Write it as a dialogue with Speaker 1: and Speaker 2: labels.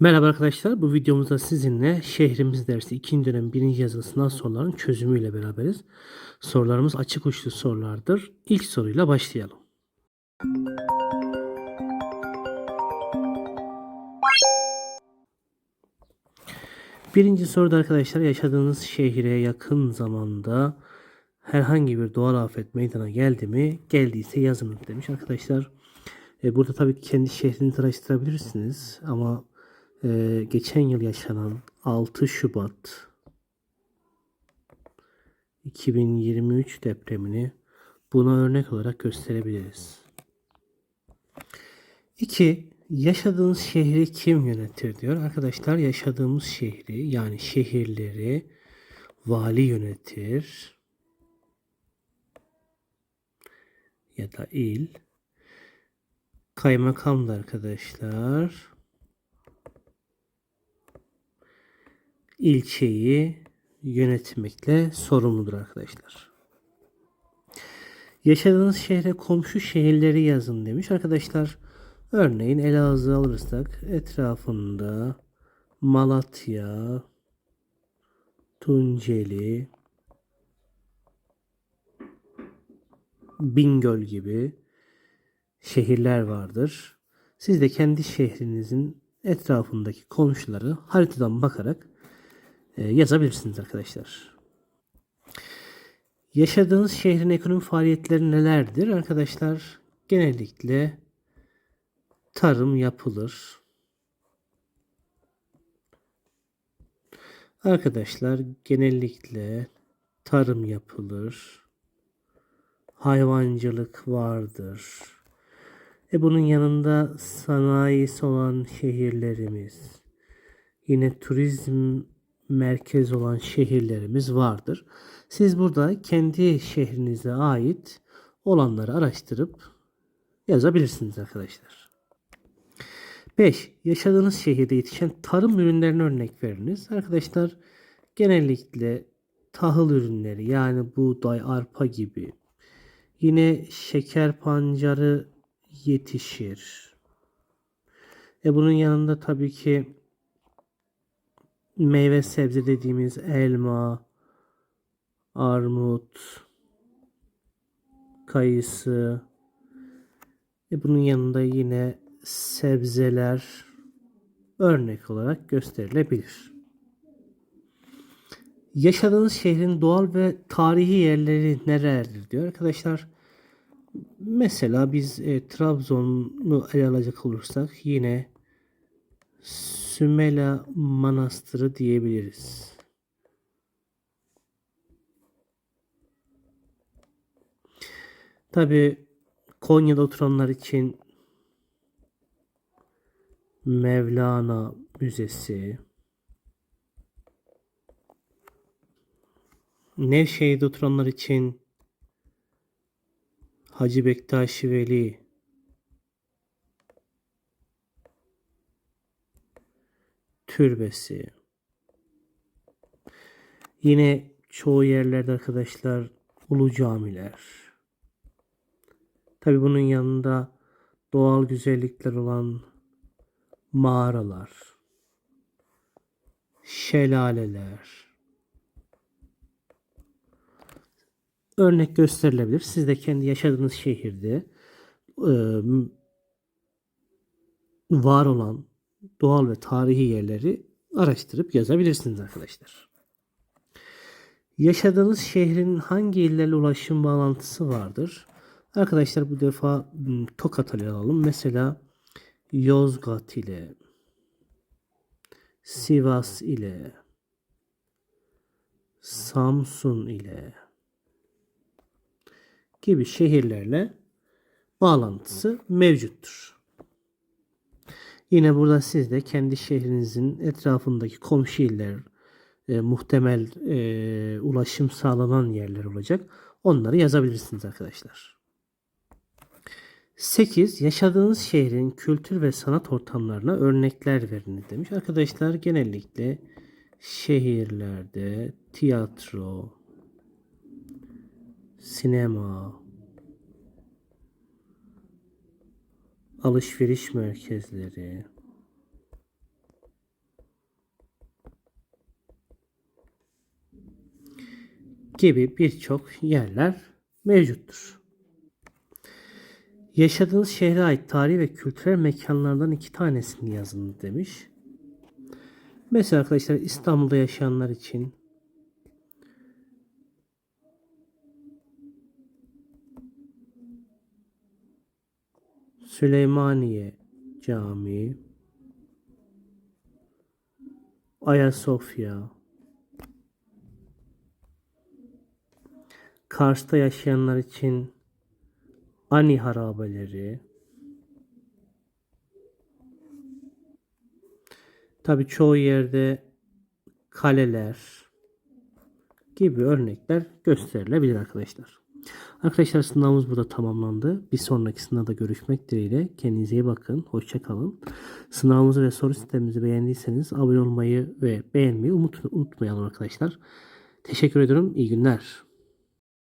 Speaker 1: Merhaba arkadaşlar. Bu videomuzda sizinle şehrimiz dersi 2. dönem 1. yazılı sınav sorularının çözümüyle beraberiz. Sorularımız açık uçlu sorulardır. İlk soruyla başlayalım. Birinci soruda arkadaşlar yaşadığınız şehire yakın zamanda herhangi bir doğal afet meydana geldi mi? Geldiyse yazınız demiş arkadaşlar. E, burada tabii kendi şehrinizi araştırabilirsiniz ama e, geçen yıl yaşanan 6 Şubat 2023 depremini buna örnek olarak gösterebiliriz. 2. Yaşadığınız şehri kim yönetir diyor. Arkadaşlar yaşadığımız şehri yani şehirleri vali yönetir ya da il kaymakam da arkadaşlar ilçeyi yönetmekle sorumludur arkadaşlar. Yaşadığınız şehre komşu şehirleri yazın demiş arkadaşlar. Örneğin Elazığ alırsak etrafında Malatya, Tunceli, Bingöl gibi şehirler vardır. Siz de kendi şehrinizin etrafındaki komşuları haritadan bakarak yazabilirsiniz arkadaşlar. Yaşadığınız şehrin ekonomi faaliyetleri nelerdir? Arkadaşlar genellikle tarım yapılır. Arkadaşlar genellikle tarım yapılır. Hayvancılık vardır. E bunun yanında sanayisi olan şehirlerimiz, yine turizm merkez olan şehirlerimiz vardır. Siz burada kendi şehrinize ait olanları araştırıp yazabilirsiniz arkadaşlar. 5. Yaşadığınız şehirde yetişen tarım ürünlerine örnek veriniz. Arkadaşlar genellikle tahıl ürünleri yani buğday, arpa gibi. Yine şeker pancarı yetişir. E bunun yanında tabii ki meyve sebze dediğimiz elma, armut, kayısı. E bunun yanında yine sebzeler örnek olarak gösterilebilir. Yaşadığınız şehrin doğal ve tarihi yerleri nerelerdir diyor arkadaşlar. Mesela biz e, Trabzon'u ele alacak olursak yine Sümela Manastırı diyebiliriz. Tabi Konya'da oturanlar için Mevlana Müzesi, Nevşehir'de oturanlar için Hacı Bektaş Veli Türbesi. Yine çoğu yerlerde arkadaşlar ulu camiler. Tabi bunun yanında doğal güzellikler olan mağaralar, şelaleler, örnek gösterilebilir. Siz de kendi yaşadığınız şehirde var olan doğal ve tarihi yerleri araştırıp yazabilirsiniz arkadaşlar. Yaşadığınız şehrin hangi illerle ulaşım bağlantısı vardır? Arkadaşlar bu defa Tokat alalım. Mesela Yozgat ile Sivas ile Samsun ile gibi şehirlerle bağlantısı mevcuttur. Yine burada siz de kendi şehrinizin etrafındaki komşu iller, e, muhtemel e, ulaşım sağlanan yerler olacak. Onları yazabilirsiniz arkadaşlar. 8. Yaşadığınız şehrin kültür ve sanat ortamlarına örnekler veriniz demiş. Arkadaşlar genellikle şehirlerde tiyatro, sinema, alışveriş merkezleri, gibi birçok yerler mevcuttur. Yaşadığınız şehre ait tarihi ve kültürel mekanlardan iki tanesini yazın demiş. Mesela arkadaşlar İstanbul'da yaşayanlar için Süleymaniye Camii, Ayasofya, Kars'ta yaşayanlar için Ani harabeleri, tabi çoğu yerde kaleler gibi örnekler gösterilebilir arkadaşlar. Arkadaşlar sınavımız burada tamamlandı. Bir sonraki sınavda görüşmek dileğiyle. Kendinize iyi bakın. Hoşça kalın. Sınavımızı ve soru sistemimizi beğendiyseniz abone olmayı ve beğenmeyi unut- unutmayalım arkadaşlar. Teşekkür ediyorum. İyi günler.